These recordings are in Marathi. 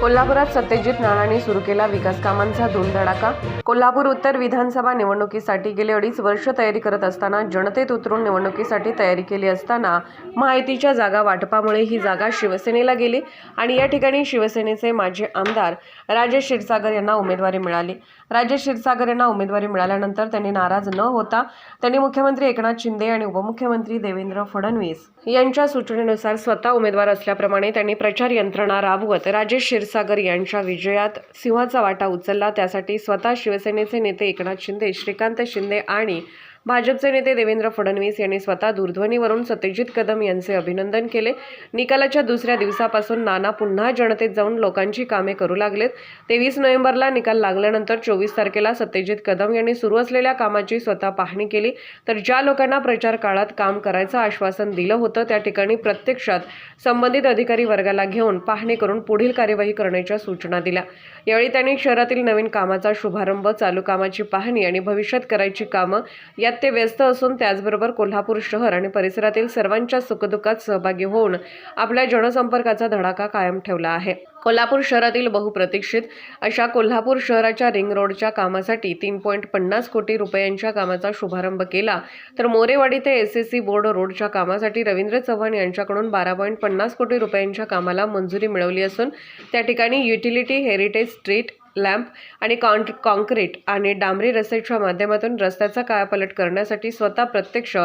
कोल्हापुरात सत्यजित नाणाने सुरू केला विकास कामांचा धूमधडाका कोल्हापूर उत्तर विधानसभा निवडणुकीसाठी गेले अडीच वर्ष तयारी करत असताना जनतेत उतरून निवडणुकीसाठी तयारी केली असताना माहितीच्या जागा वाटपामुळे ही जागा शिवसेनेला गेली आणि या ठिकाणी शिवसेनेचे माजी आमदार राजेश क्षीरसागर यांना उमेदवारी मिळाली. राजेश क्षीरसागर यांना उमेदवारी मिळाल्यानंतर त्यांनी नाराज न होता त्यांनी मुख्यमंत्री एकनाथ शिंदे आणि उपमुख्यमंत्री देवेंद्र फडणवीस यांच्या सूचनेनुसार स्वतः उमेदवार असल्याप्रमाणे त्यांनी प्रचार यंत्रणा राबवत राजेश क्षीरसागर यांच्या विजयात सिंहाचा वाटा उचलला. त्यासाठी स्वतः शिवसेनेचे नेते एकनाथ शिंदे श्रीकांत शिंदे आणि भाजपचे नेते देवेंद्र फडणवीस यांनी स्वतः दूरध्वनीवरून सत्यजित कदम यांचे अभिनंदन केले. निकालाच्या दुसऱ्या दिवसापासून नाना पुन्हा जनतेत जाऊन लोकांची कामे करू लागलेत. तेवीस नोव्हेंबरला निकाल लागल्यानंतर चोवीस तारखेला सत्यजित कदम यांनी सुरू असलेल्या कामाची स्वतः पाहणी केली. तर ज्या लोकांना प्रचार काळात काम करायचं आश्वासन दिलं होतं त्या ठिकाणी प्रत्यक्षात संबंधित अधिकारी वर्गाला घेऊन पाहणी करून पुढील कार्यवाही करण्याच्या सूचना दिल्या. यावेळी त्यांनी शहरातील नवीन कामाचा शुभारंभ चालू कामाची पाहणी आणि भविष्यात करायची कामं यात ते व्यस्त असून त्याचबरोबर कोल्हापूर शहर आणि परिसरातील सर्वांच्या सुखदुःखात सहभागी होऊन आपल्या जनसंपर्काचा धडाका कायम ठेवला आहे. कोल्हापूर शहरातील बहुप्रतीक्षित अशा कोल्हापूर शहराच्या रिंग रोडच्या कामासाठी तीन पॉईंट पन्नास कोटी रुपयांच्या कामाचा शुभारंभ केला. तर मोरेवाडी ते एस एस सी बोर्ड रोडच्या कामासाठी रवींद्र चव्हाण यांच्याकडून बारा पॉईंट पन्नास कोटी रुपयांच्या कामाला मंजुरी मिळवली असून त्या ठिकाणी युटिलिटी हेरिटेज स्ट्रीट लॅम्प आणि कॉन कॉन्क्रीट आणि डांबरी रस्त्याच्या माध्यमातून रस्त्याचा कायापलट करण्यासाठी स्वतः प्रत्यक्ष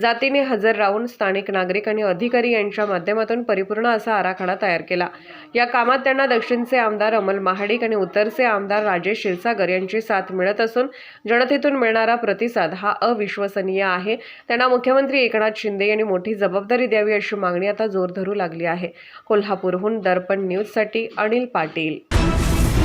जातीने हजर राहून स्थानिक नागरिक आणि अधिकारी यांच्या माध्यमातून परिपूर्ण असा आराखडा तयार केला. या कामात त्यांना दक्षिणचे आमदार अमल महाडिक आणि उत्तरचे आमदार राजेश क्षीरसागर यांची साथ मिळत असून जनतेतून मिळणारा प्रतिसाद हा अविश्वसनीय आहे. त्यांना मुख्यमंत्री एकनाथ शिंदे यांनी मोठी जबाबदारी द्यावी अशी मागणी आता जोर धरू लागली आहे. कोल्हापूरहून दर्पण न्यूजसाठी अनिल पाटील.